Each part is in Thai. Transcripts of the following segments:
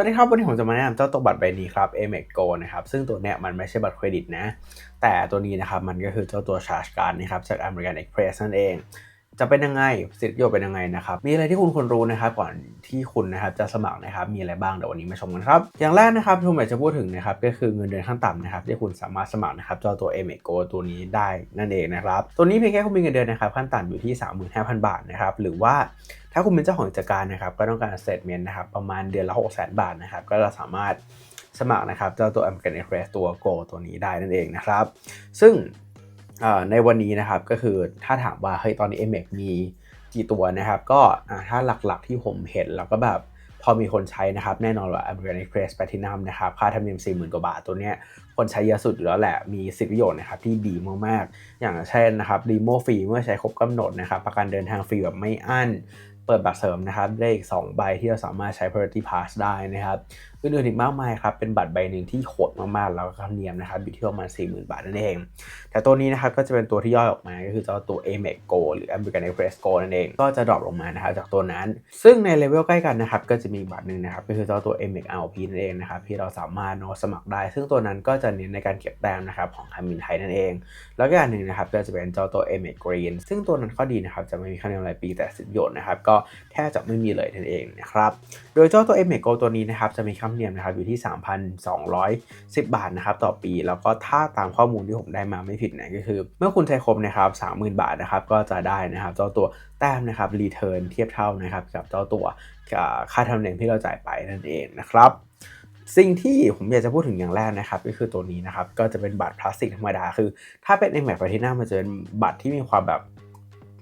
วัสดีครับ วันนี้ผมจะมาแนะนำเจ้าตัวบัตรใบนี้ครับ Amex Go นะครับ ซึ่งตัวเนี้ยมันไม่ใช่บัตรเครดิตนะ แต่ตัวนี้นะครับ มันก็คือเจ้าตัวชาร์จการนะครับ จาก American Express นั่นเอง จะเป็นยังไงสิทธิประโยชน์เป็นยังไงนะครับ มีอะไรที่คุณควรรู้นะครับก่อนที่คุณนะครับจะสมัครนะครับ มีอะไรบ้างเดี๋ยววันนี้มาชมกันครับ อย่างแรกนะครับที่ผมอยากจะพูดถึงนะครับก็คือเงินเดือนขั้นต่ำนะครับที่คุณสามารถสมัครนะครับเจ้าตัว Amex Go ตัวนี้ได้นั่นเองนะครับ ตัวนี้เพียงแค่คุณมีเงินเดือนนะครับขั้นต่ำอยู่ที่ 35,000 บาทนะครับหรือว่าถ้าคุณเป็นเจ้าของกิจการนะครับก็ต้องการสเตเมนนะครับประมาณเดือนละ 6 0 0 0 0 บาทนะครับก็จะสามารถสมัครนะครับเจ้าตัว American Express ตัว Go ตัวนี้ได้นั่นเองนะครับ ซึ่ง ในวันนี้นะครับก็คือถ้าถามว่าเฮ้ยตอนนี้ Amex มีกี่ตัวนะครับ ก็ถ้าหลักๆที่ผมเห็นแล้วก็แบบพอมีคนใช้นะครับ แน่นอนว่า American Express Platinum นะครับ ค่าธรรมเนียม 40,000 กว่าบาทตัวเนี้ยคนใช้เยอะสุดอยู่แล้วแหละ มีสิทธิประโยชน์นะครับที่ดีมากๆ อย่างเช่นนะครับรีโมฟรีเมื่อใช้ครบกำหนดนะครับ ประกันเดินทางฟรีแบบไม่อั้น เปิดบัตรเสริมนะครับ ได้อีก 2 ใบที่เราสามารถใช้ Priority Pass ได้นะครับอื่นๆอีกมากมายครับ เป็นบัตรใบหนึ่งที่โหดมากๆ แล้วก็ธรรมเนียมนะครับอยู่ที่ประมาณ 40,000 บาทนั่นเอง แต่ตัวนี้นะครับก็จะเป็นตัวที่ย่อยออกมา ก็คือเจ้าตัว Amex Go หรือ American Express Go นั่นเอง ก็จะดรอปลงมานะครับจากตัวนั้น ซึ่งในเลเวลใกล้กันนะครับก็จะมีบัตรหนึ่งนะครับก็คือเจ้าตัว Amex RP นั่นเองนะครับที่เราสามารถโนสมัครได้ ซึ่งตัวนั้นก็จะเน้นในการเก็บแต้มนะครับของคามินไทยนั่นเอง แล้วก็อันหนึ่งนะครับก็จะเป็นเจ้าตัว Amex Green ซึ่งตัวนั้นข้อดีนะครับจะไม่มีค่าธรรมเนียมรายปีแต่สิทธิประโยชน์นะครับก็แทบจะไม่มีเลยนั่นเองนะครับโดยเจ้าตัว Amex Go ตัวนี้นะครับจะมีค่ารรมเนียมนะครับอยู่ที่ 3,210 บาทนะครับต่อปี แล้วก็ถ้าตามข้อมูลที่ผมได้มาไม่ผิดนะก็คือ เมื่อคุณใช้ครบนะครับ30,000 บาทนะครับก็จะได้นะครับเจ้าตัวแต้มนะครับรีเทิร์นเทียบเท่านะครับกับเจ้าตัวค่าธรรมเนียมที่เราจ่ายไปนั่นเองนะครับสิ่งที่ผมอยากจะพูดถึงอย่างแรกนะครับก็คือตัวนี้นะครับก็จะเป็นบัตรพลาสติกธรรมดาคือ ถ้าเป็น m อ x ที่หน้ามันจะเป็นบัตรที่มีความแบบ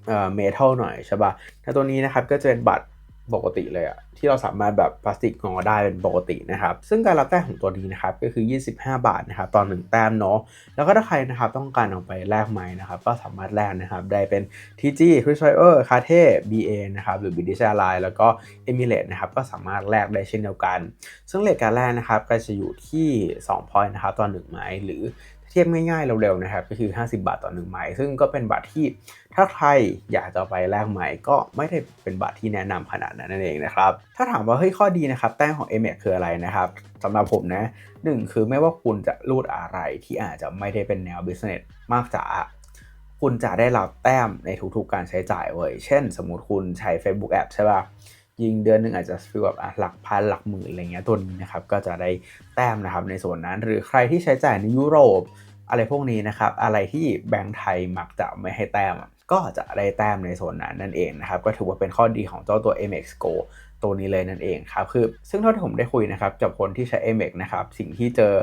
เอ่อเมทัลหน่อยใช่ปะ่ะแต่ตัวนี้นะครับก็จะเป็นบัตร ปกติเลยอะที่เราสามารถแบบพลาสติกงอได้เป็นปกตินะครับ ซึ่งการรับแต้มของตัวนี้นะครับก็คือ 25 บาทนะครับตอนหนึ่งแต้มเนาะแล้วก็ถ้าใครนะครับต้องการเอาไปแลกไม้นะครับ ก็สามารถแลกนะครับ ได้เป็น TG c r i s p e r c a t e BA นะครับหรือ British Airlines แล้วก็ Emirates นะครับก็สามารถแลกได้เช่นเดียวกัน ซึ่งเลทการแลกนะครับก็จะอยู่ที่ 2 point นะครับต่อ1ไม้หรือ ทียบง่ายๆเร็วๆนะครับก็คือ 50 บาทต่อ1ไม้ซึ่งก็เป็นบัตรที่ถ้าใครอยากจะไปแลกใหม่ก็ไม่ได้เป็นบัตรที่แนะนำขนาดนั้นนั่นเองนะครับถ้าถามว่าเฮ้ยข้อดีนะครับแต้มของ m อคืออะไรนะครับสำหรับผมนะหนึ่งคือไม่ว่าคุณจะรูดอะไรที่อาจจะไม่ได้เป็นแนว business มากจ๋าคุณจะได้รับแต้มในทุกๆการใช้จ่ายเว้ยเช่น สมมติคุณใช้ Facebook App ใช่ป่ะยิงเดือนหนึ่งอาจจะฟีลแบบหลักพันหลักหมื่นอะไรเงี้ยตัวนี้นะครับก็จะได้แต้มนะครับในส่วนนั้น หรือใครที่ใช้จ่ายในยุโรป อะไรพวกนี้นะครับ อะไรที่แบงก์ไทยมักจะไม่ให้แต้ม ก็จะได้แต้มในโซนนั้นนั่นเองนะครับ ก็ถือว่าเป็นข้อดีของเจ้าตัว MX Go ตัวนี้เลยนั่นเองครับ คือ ซึ่งเท่าที่ผมได้คุยนะครับกับคนที่ใช้ MX นะครับ สิ่งที่เจอ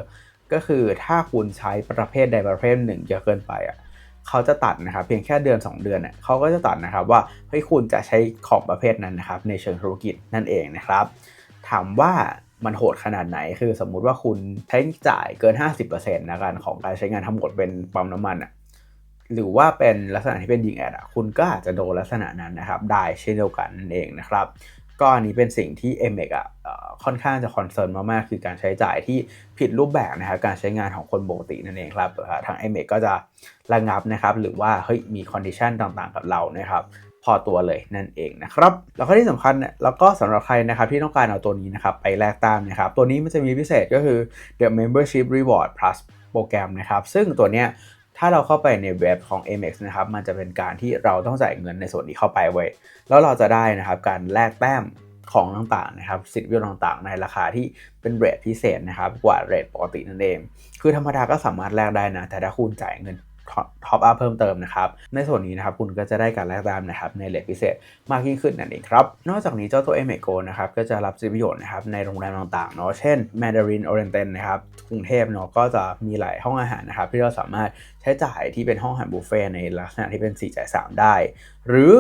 ก็คือถ้าคุณใช้ประเภทใดประเภทหนึ่งเยอะเกินไปอะเขาจะตัดนะครับเพียงแค่เดือน 2 เดือนเนี่ยเขาก็จะตัดนะครับว่าเฮ้ยคุณจะใช้ของประเภทนั้นนะครับในเชิงธุรกิจนั่นเองนะครับ ถามว่า มันโหดขนาดไหน คือสมมุติว่าคุณใช้จ่ายเกิน 50%นะกันของการใช้งานทั้งหมดเป็นปั๊มน้ำมันอะหรือว่าเป็นลักษณะที่เป็นยิงแอดอะคุณก็อาจจะโดนลักษณะนั้นนะครับ ได้เช่นเดียวกันนั่นเองนะครับก็อันนี้เป็นสิ่งที่ m อ x อะค่อนข้างจะคอนเซิร์นมาก ๆ คือการใช้จ่ายที่ผิดรูปแบบนะครับการใช้งานของคนปกตินั่นเองครับทาง m อ x ก็จะระงับนะครับ หรือว่าเฮ้ยมีคอนดิชันต่าง ๆ กับเรานะครับ พอตัวเลยนั่นเองนะครับแล้วก็ที่สำคัญเนี่ยแล้วก็สำหรับใครนะครับที่ต้องการเอาตัวนี้นะครับไปแลกตามนะครับตัวนี้มันจะมีพิเศษก็คือ The Membership Reward Plus โปรแกรมนะครับซึ่งตัวเนี้ยถ้าเราเข้าไปในเว็บของ Amex นะครับ มันจะเป็นการที่เราต้องจ่ายเงินในส่วนนี้เข้าไปไว้ แล้วเราจะได้นะครับการแลกแต้มของต่างๆนะครับ สิทธิประโยชน์ต่างๆ ในราคาที่เป็นเรทพิเศษนะครับ กว่าเรทปกตินั่นเอง คือธรรมดาก็สามารถแลกได้นะ แต่ถ้าคุณจ่ายเงิน ท็อปอัพเพิ่มเติมนะครับ ในส่วนนี้นะครับคุณก็จะได้การแลกแต้มนะครับในเลทพิเศษมากยิ่งขึ้นนั่นเองครับ นอกจากนี้เจ้าตัวเอเมโกนะครับก็จะรับสิทธิประโยชน์นะครับในโรงแรมต่างๆเนาะเช่น Mandarin Oriental นะครับกรุงเทพเนาะก็จะมีหลายห้องอาหารนะครับที่เราสามารถใช้จ่ายที่เป็นห้องอาหารบุฟเฟ่ในลักษณะที่เป็น4จ่าย3ได้ หรือ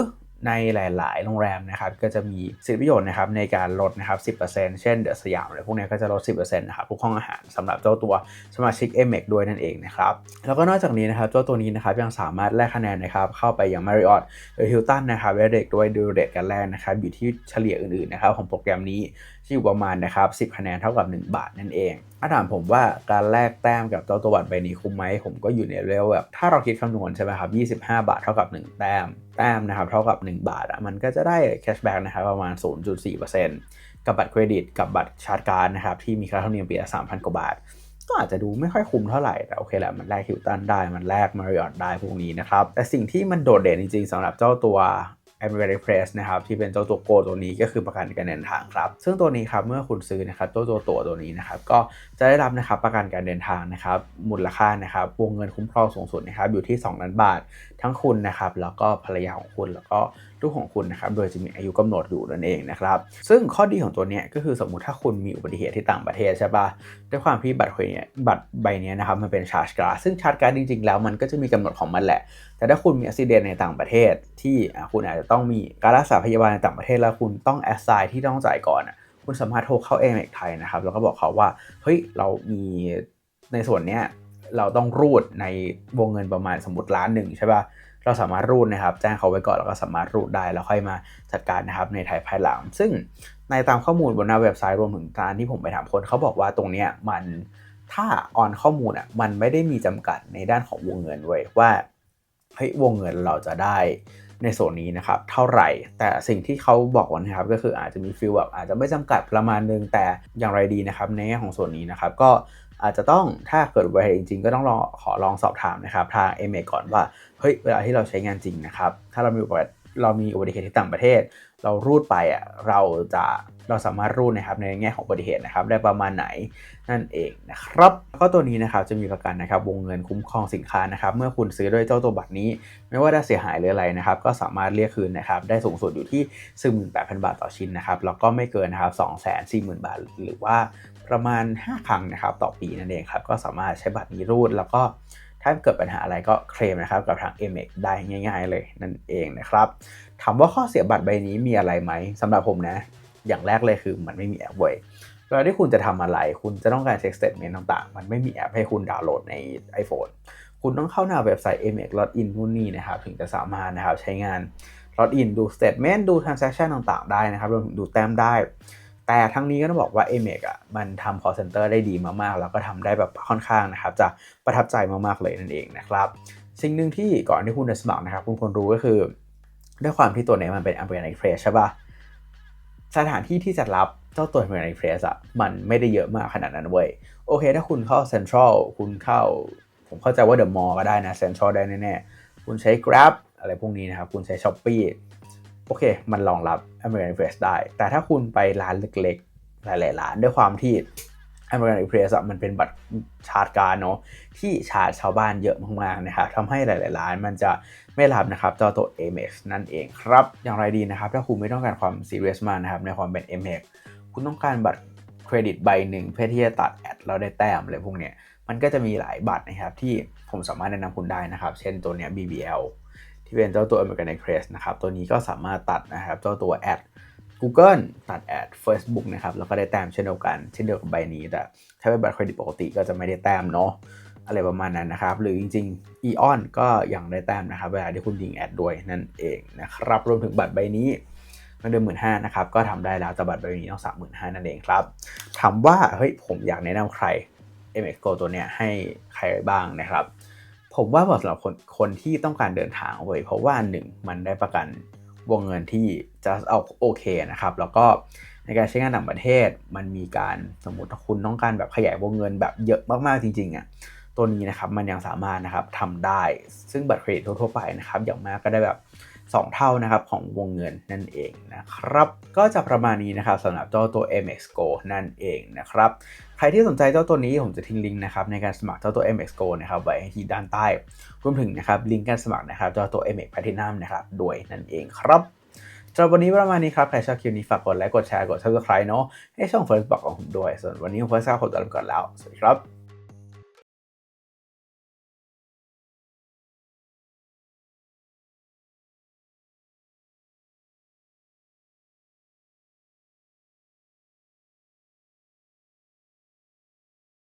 ในหลาย ๆ โรงแรมนะครับก็จะมีสิทธิประโยชน์นะครับในการลดนะครับ 10%เช่นเดอะสยามอะไรพวกนี้ก็จะลด 10%นะครับทุกห้องอาหารสำหรับเจ้าตัวสมาชิก m อ x ด้วยนั่นเองนะครับแล้วก็นอกจากนี้นะครับเจ้าตัวนี้นะครับยังสามารถแลกคะแนนนะครับเข้าไปอย่าง Marriott หรือ Hilton นะครับและเด็กด้วยดูเด็กกันแรกนะครับอยู่ที่เฉลี่ยอื่น ๆ นะครับของโปรแกรมนี้ ที่อยู่ประมาณนะครับ 10 คะแนนเท่ากับ 1 บาทนั่นเอง ถ้าถามผมว่าการแลกแต้มกับเจ้าตัวบัตรใบนี้คุ้มไหม ผมก็อยู่ในเรลแบบถ้าเราคิดคำนวณใช่ไหมครับ 25 บาทเท่ากับ 1 แต้ม แต้มนะครับเท่ากับ 1 บาทอะมันก็จะได้แคชแบ็กนะครับประมาณ 0.4%กกับบัตรเครดิตกับบัตรชาร์จการ์ดนะครับที่มีค่าธรรมเนียมปีละ3,000 กว่าบาท ก็อาจจะดูไม่ค่อยคุ้มเท่าไหร่ แต่โอเคแหละมันแลกฮิลตันได้มันแลกมาริออตได้พวกนี้นะครับแต่สิ่งที่มันโดดเด่นจริงๆสำหรับเจ้าตัว a m e r i c p r e s s นะครับที่เป็นเจ้าตัวโกตัวนี้ก็คือประกันการเดินทางครับ ซึ่งตัวนี้ครับเมื่อคุณซื้อนะครับตัวตัวตัวตัวนี้นะครับก็จะได้รับนะครับประกันการเดินทางนะครับมูลค่านะครับวงเงินคุ้มครองสูงสุดนะครับอยู่ที่ 2 ล้านบาท ทั้งคุณนะครับแล้วก็ภรรยาของคุณแล้วก็ ลูกของคุณนะครับ โดยจะมีอายุกำหนดอยู่นั่นเองนะครับ ซึ่งข้อดีของตัวนี้ก็คือสมมุติถ้าคุณมีอุบัติเหตุที่ต่างประเทศใช่ปะด้วยความที่บัตรเครดิตบัตรใบนี้นะครับมันเป็นชาร์จการ์ดซึ่งชาร์จการ์ดจริงๆแล้วมันก็จะมีกำหนดของมันแหละ แต่ถ้าคุณมีอุบัติเหตุในต่างประเทศ ที่คุณอาจจะต้องมีการรักษาพยาบาลในต่างประเทศแล้วคุณต้องแอสไซน์ที่ต้องจ่ายก่อนคุณสามารถโทรเข้าเอเมกไทยนะครับแล้วก็บอกเขาว่าเฮ้ยเรามีในส่วนเนี้ยเราต้องรูดในวงเงินประมาณสมมติล้านหนึ่งใช่ปะ่ะ เราสามารถรูดนะครับแจ้งเขาไว้ก่อนแล้วก็สามารถรูดได้แล้วค่อยมาจัดการนะครับในไทยภายหลัง ซึ่งในตามข้อมูลบนหน้าเว็บไซต์รวมถึงการที่ผมไปถามคนเขาบอกว่าตรงเนี้ยมันถ้าออนข้อมูลอะมันไม่ได้มีจำกัดในด้านของวงเงินไว้ว่าเฮ้ยวงเงินเราจะได้ ในโซนนี้นะครับเท่าไหร่ แต่สิ่งที่เขาบอกนะครับก็คืออาจจะมีฟิลแบบอาจจะไม่จำกัดประมาณนึงแต่อย่างไรดีนะครับในแง่ของส่วนนี้นะครับก็อาจจะต้องถ้าเกิดอุบัติเหตุจริงๆก็ต้องลองขอลองสอบถามนะครับทางเอเมก่อนว่าเฮ้ยเวลาที่เราใช้งานจริงนะครับถ้าเรามีอุบัติ เรามีอุบัติเหตุที่ต่างประเทศ เรารูดไปอะเราจะเราสามารถรูดนะครับในแง่ของอุบัติเหตุนะครับได้ประมาณไหนนั่นเองนะครับแล้วก็ตัวนี้นะครับจะมีประกันนะครับวงเงินคุ้มครองสินค้านะครับเมื่อคุณซื้อด้วยเจ้าตัวบัตรนี้ ไม่ว่าจะเสียหายหรืออะไรนะครับก็สามารถเรียกคืนนะครับได้สูงสุดอยู่ที่18,000 บาทต่อชิ้นนะครับแล้วก็ไม่เกินนะครับ240,000 บาท หรือว่าประมาณ 5 ครั้งนะครับต่อปีนั่นเองครับก็สามารถใช้บัตรนี้รูดแล้วก็ ถ้าเกิดปัญหาอะไรก็เคลมนะครับกับทาง m อได้ง่าย ๆ เลยนั่นเองนะครับถามว่าข้อเสียบัตรใบนี้มีอะไรไหมสำหรับผมนะ อย่างแรกเลยคือมันไม่มีแอปเว้ยเวลาที่คุณจะทำอะไร คุณจะต้องการเช็คสเตทเมนต์ต่างๆ มันไม่มีแอปให้คุณดาวน์โหลดใน iPhone คุณต้องเข้าหน้าเว็บไซต์ m อ Login นู่นนี่นะครับถึงจะสามารถนะครับใช้งาน Login ดู Statement ดู Transaction ต่างๆ ได้นะครับรวมถึงดูแต้มได้ แต่ทั้งนี้ก็ต้องบอกว่า a m e อะมันทำ call center ได้ดีมากๆ แล้วก็ทำได้แบบค่อนข้างนะครับ จะประทับใจมากๆเลยนั่นเองนะครับ สิ่งหนึ่งที่ก่อนที่คุณจะสมัครนะครับคุณควรรู้ก็คือ ด้วยความที่ตัวนี้มันเป็น American Express ใช่ปะสถานที่ที่จะรับเจ้าตัว American Express อะมันไม่ได้เยอะมากขนาดนั้นเว้ยโอเค ถ้าคุณเข้า Central คุณเข้า ผมเข้าใจว่า The Mall ก็ได้นะ Central ได้แน่ๆคุณใช้ Grab อะไรพวกนี้นะครับ คุณใช้ Shopee โอเค มันรองรับ American Express ได้ แต่ถ้าคุณไปร้านเล็กๆ หลายๆร้านด้วยความที่ American Express มันเป็นบัตรชาร์จการเนาะที่ชาร์จชาวบ้านเยอะมากๆนะครับทำให้หลายๆร้านมันจะไม่รับนะครับเจ้าตัว Amex นั่นเองครับ อย่างไรดีนะครับ ถ้าคุณไม่ต้องการความซีเรียสมากนะครับในความเป็น Amex คุณต้องการบัตรเครดิตใบหนึ่งเพื่อที่จะตัดแอดเราได้แต้มอะไรพวกเนี้ยมันก็จะมีหลายบัตรนะครับที่ผมสามารถแนะนำคุณได้นะครับ เช่นตัวเนี้ย BBL ที่เป็นเจ้าตัว American Express นะครับ ตัวนี้ก็สามารถตัดนะครับเจ้าตัวแอด Google ตัดแอด Facebook นะครับ แล้วก็ได้แต้มเช่นเดียวกัน เช่นเดียวกับใบนี้ แต่ถ้าเป็นบัตรเครดิตปกติก็จะไม่ได้แต้มเนาะอะไรประมาณนั้นนะครับ หรือจริงๆ Eon ก็ยังได้แต้มนะครับ เวลาที่คุณยิงแอดด้วยนั่นเองนะครับ รวมถึงบัตรใบนี้เงินเดือนหมื่นห้านะครับ ก็ทำได้แล้วแต่บัตรใบนี้ต้องสามหมื่นห้านั่นเองครับ ถามว่าเฮ้ยผมอยากแนะนำใคร MX Go ตัวเนี้ยให้ใครบ้างนะครับ ผมว่าเหมาะสำหรับคนคนที่ต้องการเดินทางเว้ยเพราะว่าหนึ่งมันได้ประกันวงเงินที่จะเอาโอเคนะครับ แล้วก็ในการใช้งานต่างประเทศมันมีการสมมติถ้าคุณต้องการแบบขยายวงเงินแบบเยอะมากๆจริงๆอะตัวนี้นะครับมันยังสามารถนะครับทำได้ซึ่งบัตรเครดิตทั่วไปนะครับอย่างมากก็ได้แบบ 2 เท่านะครับของวงเงินนั่นเองนะครับ ก็จะประมาณนี้นะครับสำหรับเจ้าตัว MX Go นั่นเองนะครับใครที่สนใจเจ้าตัวนี้ผมจะทิ้งลิงก์นะครับในการสมัครเจ้าตัว MX Go นะครับไว้ที่ด้านใต้รวมถึงนะครับลิงก์การสมัครนะครับเจ้าตัว MX Platinum นะครับด้วยนั่นเองครับสำหรับวันนี้ประมาณนี้ครับ ใครชอบคลิปนี้ฝากกดไลค์กดแชร์กด subscribe เนาะให้ช่อง First บอกของผมด้วย ส่วนวันนี้ผมเฟิร์สก้าขอตัวลาไปก่อนแล้ว สวัสดีครับ